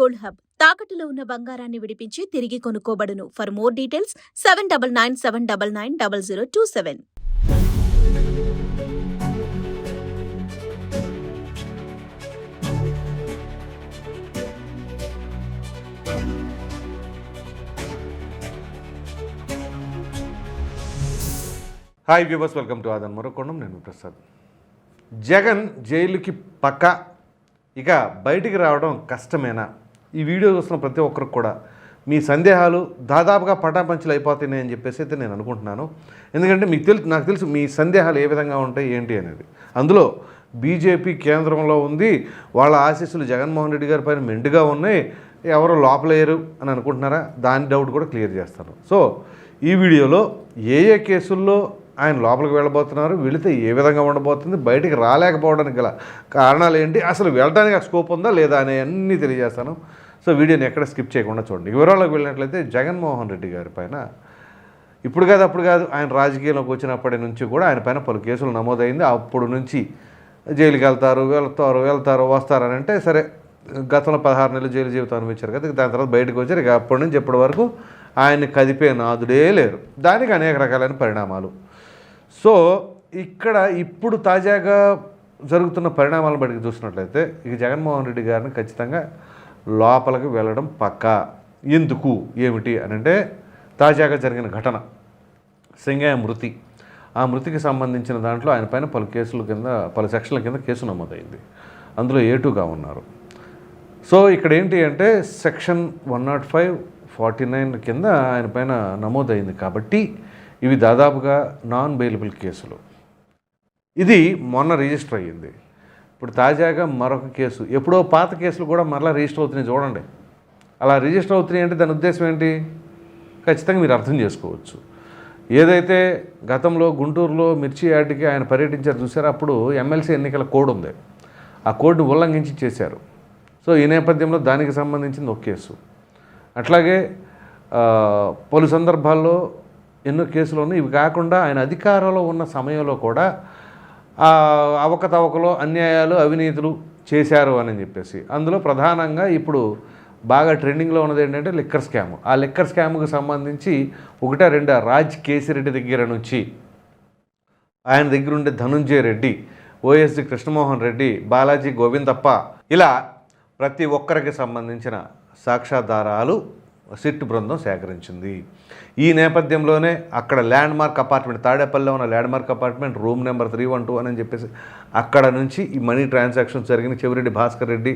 Gold hub. తాకట్టులో ఉన్న బంగారాన్ని విడిపించి తిరిగి కొనుక్కోబడును. For more details seven double nine seven double nine double zero two seven hi viewers welcome to Aadhan మరొకొండం నేను ప్రసాద్. జగన్ జైలుకి పక్క. ఇక బయటికి రావడం కష్టమేనా? ఈ వీడియో చూస్తున్న ప్రతి ఒక్కరికి కూడా మీ సందేహాలు దాదాపుగా పటాపంచలు అయిపోతున్నాయి అని చెప్పేసి అయితే నేను అనుకుంటున్నాను. ఎందుకంటే మీకు తెలుసు నాకు తెలుసు మీ సందేహాలు ఏ విధంగా ఉంటాయి ఏంటి అనేది. అందులో బీజేపీ కేంద్రంలో ఉంది వాళ్ళ ఆశీస్సులు జగన్మోహన్ రెడ్డి గారి పైన మెండుగా ఉన్నాయి ఎవరు లోపలేయరు అని అనుకుంటున్నారా? దాని డౌట్ కూడా క్లియర్ చేస్తాను. సో ఈ వీడియోలో ఏ ఏ కేసుల్లో ఆయన లోపలికి వెళ్ళబోతున్నారు వెళితే ఏ విధంగా ఉండబోతుంది బయటికి రాలేకపోవడానికి గల కారణాలు ఏంటి అసలు వెళ్ళడానికి ఆ స్కోప్ ఉందా లేదా అనే అన్నీ తెలియజేస్తాను. సో వీడియోని ఎక్కడ స్కిప్ చేయకుండా చూడండి. వివరాలకు వెళ్ళినట్లయితే జగన్మోహన్ రెడ్డి గారి పైన ఇప్పుడు కాదు అప్పుడు కాదు ఆయన రాజకీయంలోకి వచ్చినప్పటి నుంచి కూడా ఆయన పైన పలు కేసులు నమోదైంది. అప్పుడు నుంచి జైలుకి వెళ్తారు వెళ్తారు వెళ్తారు వస్తారని అంటే సరే గతంలో పదహారు నెలలు జైలు జీవితం అనిపించారు కదా దాని తర్వాత బయటకు వచ్చారు. ఇక అప్పటి నుంచి ఇప్పటి వరకు ఆయన్ని కదిపే నాదుడే లేరు. దానికి అనేక రకాలైన పరిణామాలు. సో ఇక్కడ ఇప్పుడు తాజాగా జరుగుతున్న పరిణామాలను బట్టి చూసినట్లయితే ఇక జగన్మోహన్ రెడ్డి గారిని ఖచ్చితంగా లోపలికి వెళ్ళడం పక్కా. ఎందుకు? ఏమిటి అని అంటే తాజాగా జరిగిన ఘటన. సింగయ్య మృతి. ఆ మృతికి సంబంధించిన దాంట్లో ఆయన పైన పలు కేసుల కింద పలు సెక్షన్ల కింద కేసు నమోదైంది. అందులో ఏటుగా ఉన్నారు. సో ఇక్కడ ఏంటి అంటే section one nought five forty nine కింద ఆయన పైన నమోదైంది కాబట్టి ఇవి దాదాపుగా నాన్ బెయిలబుల్ కేసులు. ఇది మొన్న రిజిస్టర్ అయ్యింది. ఇప్పుడు తాజాగా మరొక కేసు. ఎప్పుడో పాత కేసులు కూడా మరలా రిజిస్టర్ అవుతున్నాయి చూడండి. అలా రిజిస్టర్ అవుతున్నాయి అంటే దాని ఉద్దేశం ఏంటి? ఖచ్చితంగా మీరు అర్థం చేసుకోవచ్చు. ఏదైతే గతంలో గుంటూరులో మిర్చి యార్డ్కి ఆయన పర్యటించారు చూసారు? అప్పుడు ఎమ్మెల్సీ ఎన్నికల కోడ్ ఉంది. ఆ కోడ్ను ఉల్లంఘించి చేశారు. సో ఈ నేపథ్యంలో దానికి సంబంధించింది ఒక కేసు. అట్లాగే పలు సందర్భాల్లో ఎన్నో కేసులు ఉన్నాయి ఇవి కాకుండా ఆయన అధికారంలో ఉన్న సమయంలో కూడా అవకతవకలు అన్యాయాలు అవినీతులు చేశారు అని చెప్పేసి. అందులో ప్రధానంగా ఇప్పుడు బాగా ట్రెండింగ్లో ఉన్నది ఏంటంటే లిక్కర్ స్కామ్. ఆ లిక్కర్ స్కామ్కి సంబంధించి ఒకటే రెండా రాజ్ కేసిరెడ్డి దగ్గర నుంచి ఆయన దగ్గర ఉండే ధనుంజయ రెడ్డి ఓఎస్డి కృష్ణమోహన్ రెడ్డి బాలాజీ గోవిందప్ప ఇలా ప్రతి ఒక్కరికి సంబంధించిన సాక్ష్యాధారాలు సిట్ బృందం సేకరించింది. ఈ నేపథ్యంలోనే అక్కడ ల్యాండ్ మార్క్ అపార్ట్మెంట్ తాడేపల్లిలో ఉన్న landmark apartment room number three one two అని చెప్పేసి అక్కడ నుంచి ఈ మనీ ట్రాన్సాక్షన్స్ జరిగిన చెవిరెడ్డి భాస్కర్ రెడ్డి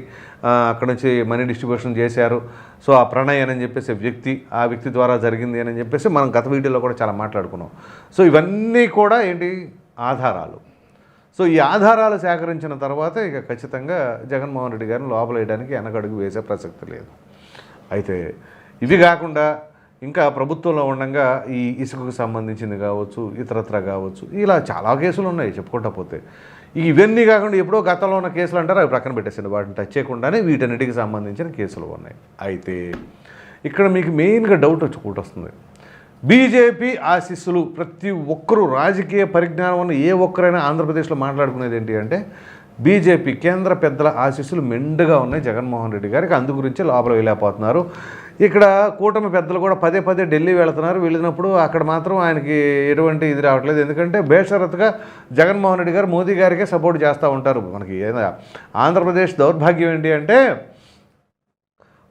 అక్కడ నుంచి మనీ డిస్ట్రిబ్యూషన్ చేశారు. సో ఆ ప్రణయ్ అని చెప్పేసి వ్యక్తి ఆ వ్యక్తి ద్వారా జరిగింది అని చెప్పేసి మనం గత వీడియోలో కూడా చాలా మాట్లాడుకున్నాం. సో ఇవన్నీ కూడా ఏంటి? ఆధారాలు. సో ఈ ఆధారాలు సేకరించిన తర్వాత ఇక ఖచ్చితంగా జగన్మోహన్ రెడ్డి గారిని లోపల వేయడానికి వెనకడుగు వేసే ప్రసక్తి లేదు. అయితే ఇవి కాకుండా ఇంకా ప్రభుత్వంలో ఉండగా ఈ ఇసుకకు సంబంధించింది కావచ్చు ఇతరత్ర కావచ్చు ఇలా చాలా కేసులు ఉన్నాయి చెప్పుకుంటా పోతే. ఇవన్నీ కాకుండా ఎప్పుడో గతంలో ఉన్న కేసులు అంటారు అవి ప్రక్కన పెట్టేసింది వాటిని టచ్ చేయకుండానే వీటన్నిటికి సంబంధించిన కేసులు ఉన్నాయి. అయితే ఇక్కడ మీకు మెయిన్గా డౌట్ వచ్చి ఒకటి వస్తుంది. బీజేపీ ఆశీస్సులు ప్రతి ఒక్కరూ రాజకీయ పరిజ్ఞానం ఉన్న ఏ ఒక్కరైనా ఆంధ్రప్రదేశ్లో మాట్లాడుకునేది ఏంటి అంటే బీజేపీ కేంద్ర పెద్దల ఆశీస్సులు మెండుగా ఉన్నాయి జగన్మోహన్ రెడ్డి గారికి. అందు గురించి లోపల వెళ్ళిపోతున్నారు. ఇక్కడ కూటమి పెద్దలు కూడా పదే పదే ఢిల్లీ వెళుతున్నారు. వెళ్ళినప్పుడు అక్కడ మాత్రం ఆయనకి ఎటువంటి ఇది రావట్లేదు. ఎందుకంటే బేషరత్గా జగన్మోహన్ రెడ్డి గారు మోదీ గారికే సపోర్ట్ చేస్తూ ఉంటారు. మనకి ఏదైనా ఆంధ్రప్రదేశ్ దౌర్భాగ్యం ఏంటి అంటే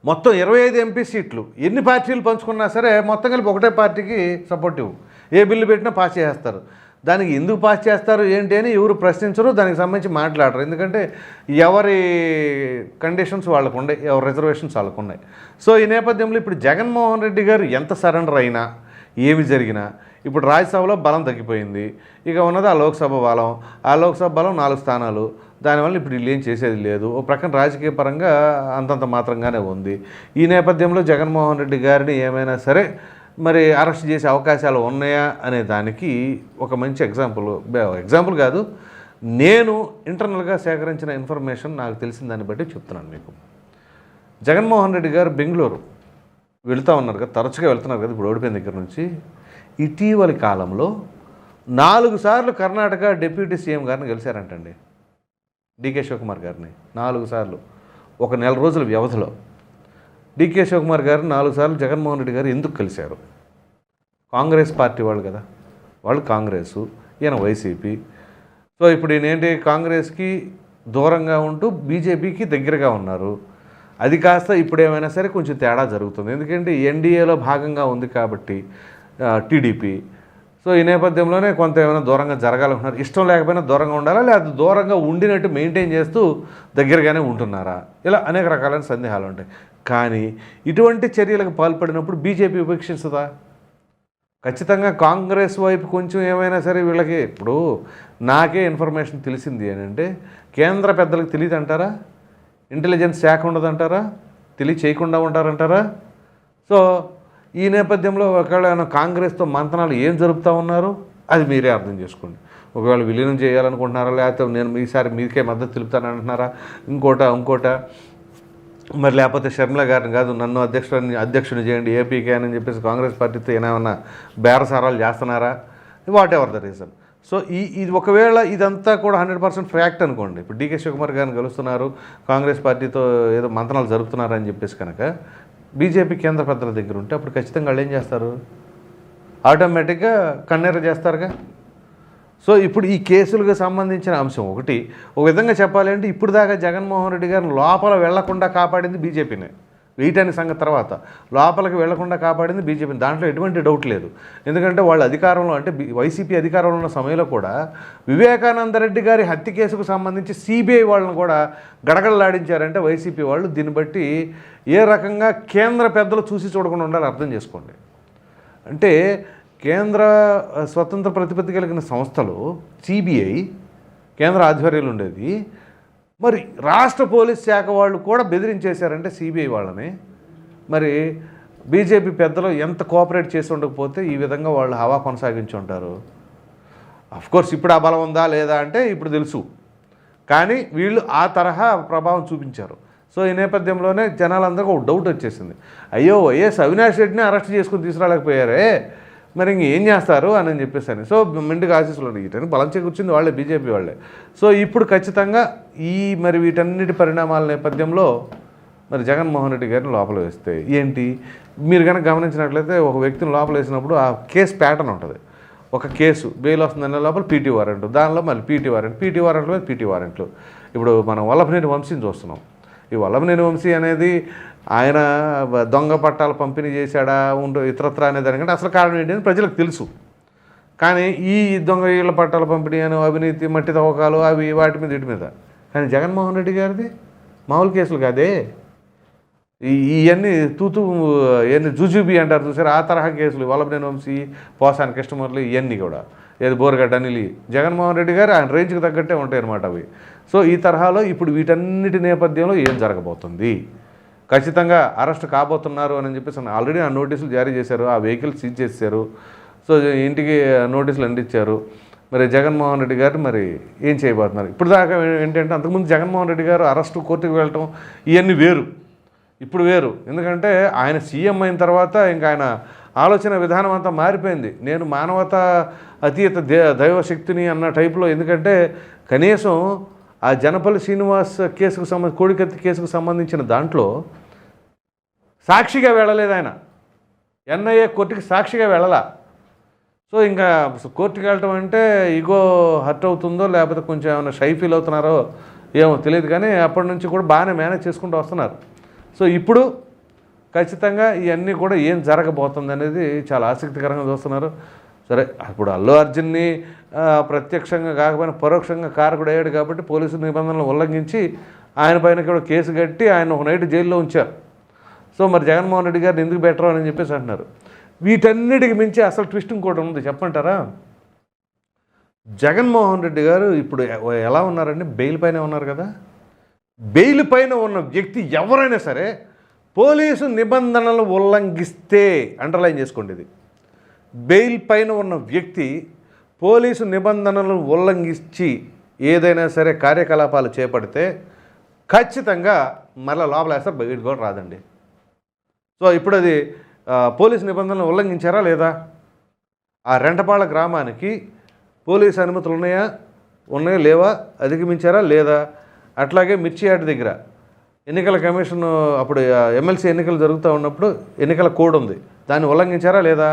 మొత్తం ఇరవై ఐదు ఎంపీ సీట్లు. ఎన్ని పార్టీలు పంచుకున్నా సరే మొత్తం కలిపి ఒకటే పార్టీకి సపోర్టివ్. ఏ బిల్లు పెట్టినా పాస్ చేస్తారు దానికి ఎందుకు పాస్ చేస్తారు ఏంటి అని ఎవరు ప్రశ్నించరు దానికి సంబంధించి మాట్లాడరు. ఎందుకంటే ఎవరి కండిషన్స్ వాళ్ళకు ఉన్నాయి ఎవరి రిజర్వేషన్స్ వాళ్ళకు ఉన్నాయి. సో ఈ నేపథ్యంలో ఇప్పుడు జగన్మోహన్ రెడ్డి గారు ఎంత సరెండర్ అయినా ఏమి జరిగినా ఇప్పుడు రాజ్యసభలో బలం తగ్గిపోయింది. ఇక ఉన్నది ఆ లోక్సభ బలం. ఆ లోక్సభ బలం నాలుగు స్థానాలు. దానివల్ల ఇప్పుడు వీళ్ళు ఏం చేసేది లేదు. ఓ ప్రక్కన రాజకీయ పరంగా అంతంత మాత్రంగానే ఉంది. ఈ నేపథ్యంలో జగన్మోహన్ రెడ్డి గారిని ఏమైనా సరే మరి అరెస్ట్ చేసే అవకాశాలు ఉన్నాయా అనే దానికి ఒక మంచి ఎగ్జాంపుల్ ఎగ్జాంపుల్ కాదు. నేను ఇంటర్నల్గా సేకరించిన ఇన్ఫర్మేషన్ నాకు తెలిసిన దాన్ని బట్టి చెప్తున్నాను మీకు. జగన్మోహన్ రెడ్డి గారు బెంగళూరు వెళుతూ ఉన్నారు కదా తరచుగా వెళ్తున్నారు కదా ఇప్పుడు ఓడిపోయిన దగ్గర నుంచి. ఇటీవలి కాలంలో నాలుగు సార్లు కర్ణాటక డిప్యూటీ సీఎం గారిని గెలిచారంటండి డికే శివకుమార్ గారిని నాలుగు సార్లు. ఒక నెల రోజుల వ్యవధిలో. డికే శివకుమార్ గారు నాలుగు సార్లు జగన్మోహన్ రెడ్డి గారు ఎందుకు కలిశారు? కాంగ్రెస్ పార్టీ వాళ్ళు కదా. వాళ్ళు కాంగ్రెస్ ఈయన వైసీపీ. సో ఇప్పుడు ఈయన ఏంటి? కాంగ్రెస్కి దూరంగా ఉంటూ బీజేపీకి దగ్గరగా ఉన్నారు. అది కాస్త ఇప్పుడు ఏమైనా సరే కొంచెం తేడా జరుగుతుంది. ఎందుకంటే ఎన్డీఏలో భాగంగా ఉంది కాబట్టి టీడీపీ సో ఈ నేపథ్యంలోనే కొంత ఏమైనా దూరంగా జరగాలనుకున్నారు. ఇష్టం లేకపోయినా దూరంగా ఉండాలా? లేదా దూరంగా ఉండినట్టు మెయింటైన్ చేస్తూ దగ్గరగానే ఉంటున్నారా? ఇలా అనేక రకాలైన సందేహాలు ఉంటాయి. కానీ ఇటువంటి చర్యలకు పాల్పడినప్పుడు బీజేపీ ఉపేక్షిస్తుందా? ఖచ్చితంగా కాంగ్రెస్ వైపు కొంచెం ఏమైనా సరే వీళ్ళకి ఇప్పుడు నాకే ఇన్ఫర్మేషన్ తెలిసింది అని అంటే కేంద్ర పెద్దలకు తెలియదు అంటారా? ఇంటెలిజెన్స్ శాఖ ఉండదంటారా తెలియ చేయకుండా ఉంటారంటారా? సో ఈ నేపథ్యంలో ఒకవేళ కాంగ్రెస్తో మంతనాలు ఏం జరుపుతూ ఉన్నారు? అది మీరే అర్థం చేసుకోండి. ఒకవేళ విలీనం చేయాలనుకుంటున్నారా? లేకపోతే నేను ఈసారి మీకే మద్దతు తెలుపుతానంటున్నారా ఇంకోట ఇంకోట? మరి లేకపోతే షర్మిల గారిని కాదు నన్ను అధ్యక్షుడిని అధ్యక్షుని చేయండి ఏపీకే అని చెప్పేసి కాంగ్రెస్ పార్టీతో ఏమైనా బేరసారాలు చేస్తున్నారా? Whatever the reason so ఈ ఇది ఒకవేళ ఇదంతా కూడా హండ్రెడ్ పర్సెంట్ ఫ్యాక్ట్ అనుకోండి. ఇప్పుడు డీకే శివకుమార్ గారిని కలుస్తున్నారు కాంగ్రెస్ పార్టీతో ఏదో మంతనాలు జరుపుతున్నారని చెప్పేసి కనుక బీజేపీ కేంద్ర పెద్దల దగ్గర ఉంటే అప్పుడు ఖచ్చితంగా వాళ్ళు ఏం చేస్తారు? ఆటోమేటిక్గా కన్నెర చేస్తారుగా? సో ఇప్పుడు ఈ కేసులకు సంబంధించిన అంశం ఒకటి ఒక విధంగా చెప్పాలి అంటే ఇప్పుడు దాకా జగన్మోహన్ రెడ్డి గారిని లోపల వెళ్ళకుండా కాపాడింది బీజేపీనే. వీటాని సంగతి తర్వాత. లోపలికి వెళ్ళకుండా కాపాడింది బీజేపీని దాంట్లో ఎటువంటి డౌట్ లేదు. ఎందుకంటే వాళ్ళు అధికారంలో అంటే వైసీపీ అధికారంలో ఉన్న సమయంలో కూడా వివేకానంద రెడ్డి గారి హత్య కేసుకు సంబంధించి సిబిఐ వాళ్ళని కూడా గడగడలాడించారంటే వైసీపీ వాళ్ళు దీన్ని బట్టి ఏ రకంగా కేంద్ర పెద్దలు చూసి చూడకుండా ఉండాలి అర్థం చేసుకోండి. అంటే కేంద్ర స్వతంత్ర ప్రతిపత్తి కలిగిన సంస్థలు సిబిఐ కేంద్ర ఆధ్వర్యంలో ఉండేది. మరి రాష్ట్ర పోలీస్ శాఖ వాళ్ళు కూడా బెదిరించేశారంటే సిబిఐ వాళ్ళని. మరి బీజేపీ పెద్దలు ఎంత కోఆపరేట్ చేసి ఉండకపోతే ఈ విధంగా వాళ్ళు హవా కొనసాగించి ఉంటారు. కోర్స్ ఇప్పుడు ఆ బలం ఉందా లేదా అంటే ఇప్పుడు తెలుసు. కానీ వీళ్ళు ఆ తరహా ప్రభావం చూపించారు. సో ఈ నేపథ్యంలోనే జనాలందరికీ ఒక డౌట్ వచ్చేసింది. అయ్యో వైఎస్ అవినాష్ రెడ్డిని అరెస్ట్ చేసుకుని తీసుకురాలేకపోయారే. మరి ఇంక ఏం చేస్తారు అని చెప్పేసి అని. సో మెండుగా ఆశీస్సులు అడిగిటాను బలం చేకూర్చింది వాళ్ళే బీజేపీ వాళ్ళే. సో ఇప్పుడు ఖచ్చితంగా ఈ మరి వీటన్నిటి పరిణామాల నేపథ్యంలో మరి జగన్మోహన్ రెడ్డి గారిని లోపల వేస్తే ఏంటి? మీరు కనుక గమనించినట్లయితే ఒక వ్యక్తిని లోపల వేసినప్పుడు ఆ కేసు ప్యాటర్న్ ఉంటుంది. ఒక కేసు బెయిల్ వస్తుందనే లోపల పీటీ వారెంట్ దానిలో మళ్ళీ పీటీ వారెంట్ పీటీ వారెంట్లు మీద పీటీ వారెంట్లు. ఇప్పుడు మనం వల్లభనేని వంశీని చూస్తున్నాం. ఈ వల్లభనేని వంశీ అనేది ఆయన దొంగ పట్టాలు పంపిణీ చేశాడా ఉండు ఇతరత్ర అనే దానికంటే అసలు కారణం ఏంటని ప్రజలకు తెలుసు. కానీ ఈ దొంగ ఇళ్ళ పట్టాల పంపిణీ అని అవినీతి మట్టి తవ్వకాలు అవి వాటి మీద వీటి మీద. కానీ జగన్మోహన్ రెడ్డి గారిది మామూలు కేసులు కాదే. ఇవన్నీ తూతు ఇవన్నీ జుజుబి అంటారు చూసారు? ఆ తరహా కేసులు వల్లభనేని వంశీ పోసాని కృష్ణమూర్లు ఇవన్నీ కూడా. ఏది బోరగడ్డ అనిలి జగన్మోహన్ రెడ్డి గారు ఆయన రేంజ్కి తగ్గట్టే ఉంటాయి అన్నమాట అవి. సో ఈ తరహాలో ఇప్పుడు వీటన్నిటి నేపథ్యంలో ఏం జరగబోతుంది? ఖచ్చితంగా అరెస్ట్ కాబోతున్నారు అని చెప్పేసి ఆల్రెడీ ఆ నోటీసులు జారీ చేశారు ఆ వెహికల్ సీజ్ చేశారు సో ఇంటికి నోటీసులు అందించారు మరి జగన్మోహన్ రెడ్డి గారు మరి ఏం చేయబోతున్నారు? ఇప్పుడు దాకా ఏంటంటే అంతకుముందు జగన్మోహన్ రెడ్డి గారు అరెస్టు కోర్టుకు వెళ్ళటం ఇవన్నీ వేరు. ఇప్పుడు వేరు. ఎందుకంటే ఆయన సీఎం అయిన తర్వాత ఇంకా ఆయన ఆలోచన విధానం అంతా మారిపోయింది. నేను మానవత అతీత దైవశక్తిని అన్న టైపులో ఎందుకంటే కనీసం ఆ జనపల్లి శ్రీనివాస్ కేసుకు సంబంధించి కోడికత్తి కేసుకు సంబంధించిన దాంట్లో సాక్షిగా వెళ్ళలేదు ఆయన. ఎన్ఐఏ కోర్టుకి సాక్షిగా వెళ్ళలా. సో ఇంకా కోర్టుకి వెళ్ళటం అంటే ఇగో హర్ట్ అవుతుందో లేకపోతే కొంచెం ఏమైనా షై ఫీల్ అవుతున్నారో ఏమో తెలియదు కానీ అప్పటి నుంచి కూడా బాగానే మేనేజ్ చేసుకుంటూ వస్తున్నారు. సో ఇప్పుడు ఖచ్చితంగా ఇవన్నీ కూడా ఏం జరగబోతుంది అనేది చాలా ఆసక్తికరంగా చూస్తున్నారు. సరే ఇప్పుడు అల్లు అర్జున్ని ప్రత్యక్షంగా కాకపోయినా పరోక్షంగా కారకుడు అయ్యాడు కాబట్టి పోలీసు నిబంధనలు ఉల్లంఘించి ఆయన పైన కూడా కేసు కట్టి ఆయన ఒక నైట్ జైల్లో ఉంచారు. సో మరి జగన్మోహన్ రెడ్డి గారిని ఎందుకు బెటర్ అని చెప్పేసి అంటున్నారు. వీటన్నిటికి మించి అసలు ట్విస్ట్ ఇంకోటి ఉంది చెప్పంటారా జగన్మోహన్ రెడ్డి గారు ఇప్పుడు ఎలా ఉన్నారండి? బెయిల్ పైన ఉన్నారు కదా? బెయిల్ పైన ఉన్న వ్యక్తి ఎవరైనా సరే పోలీసు నిబంధనలు ఉల్లంఘిస్తే అండర్లైన్ చేసుకోండి ఇది బెయిల్ పైన ఉన్న వ్యక్తి పోలీసు నిబంధనలను ఉల్లంఘించి ఏదైనా సరే కార్యకలాపాలు చేపడితే ఖచ్చితంగా మళ్ళీ లోపల వేస్తారు కూడా రాదండి. సో ఇప్పుడు అది పోలీసు నిబంధనలు ఉల్లంఘించారా లేదా? ఆ రెంటపాళ్ళ గ్రామానికి పోలీసు అనుమతులు ఉన్నాయా? ఉన్నాయా లేవా? అధిగమించారా లేదా? అట్లాగే మిర్చియాటి దగ్గర ఎన్నికల కమిషన్ అప్పుడు ఎమ్మెల్సీ ఎన్నికలు జరుగుతూ ఉన్నప్పుడు ఎన్నికల కోడ్ ఉంది. దాన్ని ఉల్లంఘించారా లేదా?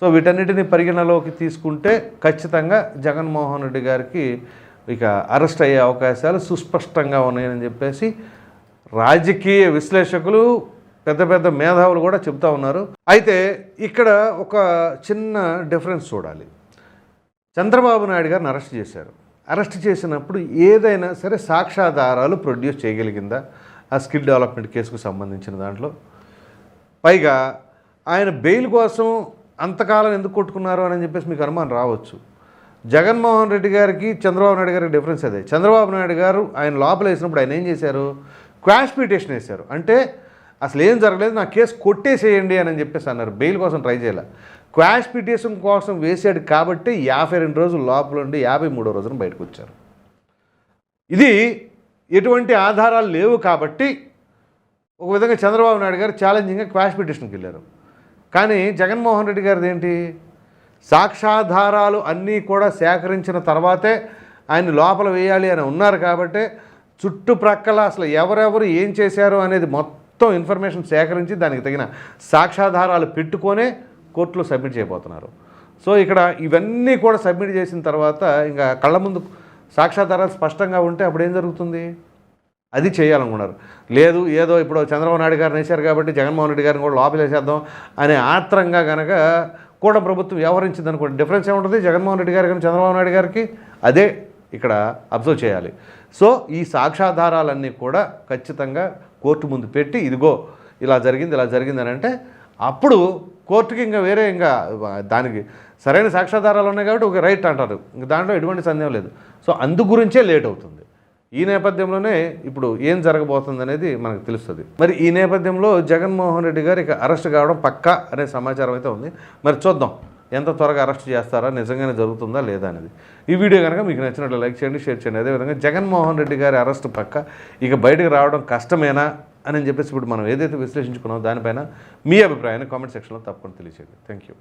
సో వీటన్నిటిని పరిగణలోకి తీసుకుంటే ఖచ్చితంగా జగన్మోహన్ రెడ్డి గారికి ఇక అరెస్ట్ అయ్యే అవకాశాలు సుస్పష్టంగా ఉన్నాయని చెప్పేసి రాజకీయ విశ్లేషకులు పెద్ద పెద్ద మేధావులు కూడా చెప్తా ఉన్నారు. అయితే ఇక్కడ ఒక చిన్న డిఫరెన్స్ చూడాలి. చంద్రబాబు నాయుడు గారిని అరెస్ట్ చేశారు. అరెస్ట్ చేసినప్పుడు ఏదైనా సరే సాక్ష్యాధారాలు ప్రొడ్యూస్ చేయగలిగిందా? ఆ స్కిల్ డెవలప్మెంట్ కేసుకు సంబంధించిన దాంట్లో. పైగా ఆయన బెయిల్ కోసం అంతకాలం ఎందుకు కొట్టుకున్నారు అని చెప్పేసి మీకు అనుమానం రావచ్చు. జగన్మోహన్ రెడ్డి గారికి చంద్రబాబు నాయుడు గారికి డిఫరెన్స్ అదే. చంద్రబాబు నాయుడు గారు ఆయన లోపల వేసినప్పుడు ఆయన ఏం చేశారు? క్వాష్ పిటిషన్ వేశారు. అంటే అసలు ఏం జరగలేదు నా కేసు కొట్టేసేయండి అని చెప్పేసి అన్నారు. బెయిల్ కోసం ట్రై చేయాలి. క్వాష్ పిటిషన్ కోసం వేసాడు కాబట్టి యాభై రెండు రోజులు లోపల ఉండి యాభై మూడో రోజున బయటకు వచ్చారు. ఇది ఎటువంటి ఆధారాలు లేవు కాబట్టి ఒక విధంగా చంద్రబాబు నాయుడు గారు ఛాలెంజింగ్గా క్వాష్ పిటిషన్కి వెళ్ళారు. కానీ జగన్మోహన్ రెడ్డి గారిది ఏంటి? సాక్ష్యాధారాలు అన్నీ కూడా సేకరించిన తర్వాతే ఆయన లోపల వేయాలి అని ఉన్నారు కాబట్టి చుట్టుప్రక్కల అసలు ఎవరెవరు ఏం చేశారు అనేది మొత్తం మొత్తం ఇన్ఫర్మేషన్ సేకరించి దానికి తగిన సాక్ష్యాధారాలు పెట్టుకొనే కోర్టులో సబ్మిట్ చేయబోతున్నారు. సో ఇక్కడ ఇవన్నీ కూడా సబ్మిట్ చేసిన తర్వాత ఇంకా కళ్ళ ముందు సాక్ష్యాధారాలు స్పష్టంగా ఉంటే అప్పుడు ఏం జరుగుతుంది? అది చేయాలనుకున్నారు. లేదు ఏదో ఇప్పుడు చంద్రబాబు నాయుడు గారిని వేశారు కాబట్టి జగన్మోహన్ రెడ్డి గారిని కూడా లోపలేసేద్దాం అనే ఆత్రంగా కనుక కూడా ప్రభుత్వం వ్యవహరించింది అనుకోండి డిఫరెన్స్ ఏముంటుంది? జగన్మోహన్ రెడ్డి గారికి చంద్రబాబు నాయుడు గారికి అదే ఇక్కడ అబ్జర్వ్ చేయాలి. సో ఈ సాక్ష్యాధారాలన్నీ కూడా ఖచ్చితంగా కోర్టు ముందు పెట్టి ఇదిగో ఇలా జరిగింది ఇలా జరిగింది అని అంటే అప్పుడు కోర్టుకి ఇంకా వేరే ఇంకా దానికి సరైన సాక్ష్యాధారాలు ఉన్నాయి కాబట్టి ఒక రైట్ అంటారు. ఇంకా దాంట్లో ఎటువంటి సందేహం లేదు. సో అందు గురించే లేట్ అవుతుంది. ఈ నేపథ్యంలోనే ఇప్పుడు ఏం జరగబోతుంది అనేది మనకు తెలుస్తుంది. మరి ఈ నేపథ్యంలో జగన్మోహన్ రెడ్డి గారు ఇక అరెస్ట్ కావడం పక్కా అనే సమాచారం అయితే ఉంది. మరి చూద్దాం. ఎంత త్వరగా అరెస్ట్ చేస్తారా? నిజంగానే జరుగుతుందా లేదా అనేది. ఈ వీడియో కనుక మీకు నచ్చినట్లు లైక్ చేయండి షేర్ చేయండి. అదేవిధంగా జగన్మోహన్ రెడ్డి గారి అరెస్ట్ పక్క ఇక బయటకు రావడం కష్టమేనా అని చెప్పేసి ఇప్పుడు మనం ఏదైతే విశ్లేషించుకున్నామో దానిపైన మీ అభిప్రాయాన్ని కామెంట్ సెక్షన్లో తప్పకుండా తెలియజేయండి థ్యాంక్ యూ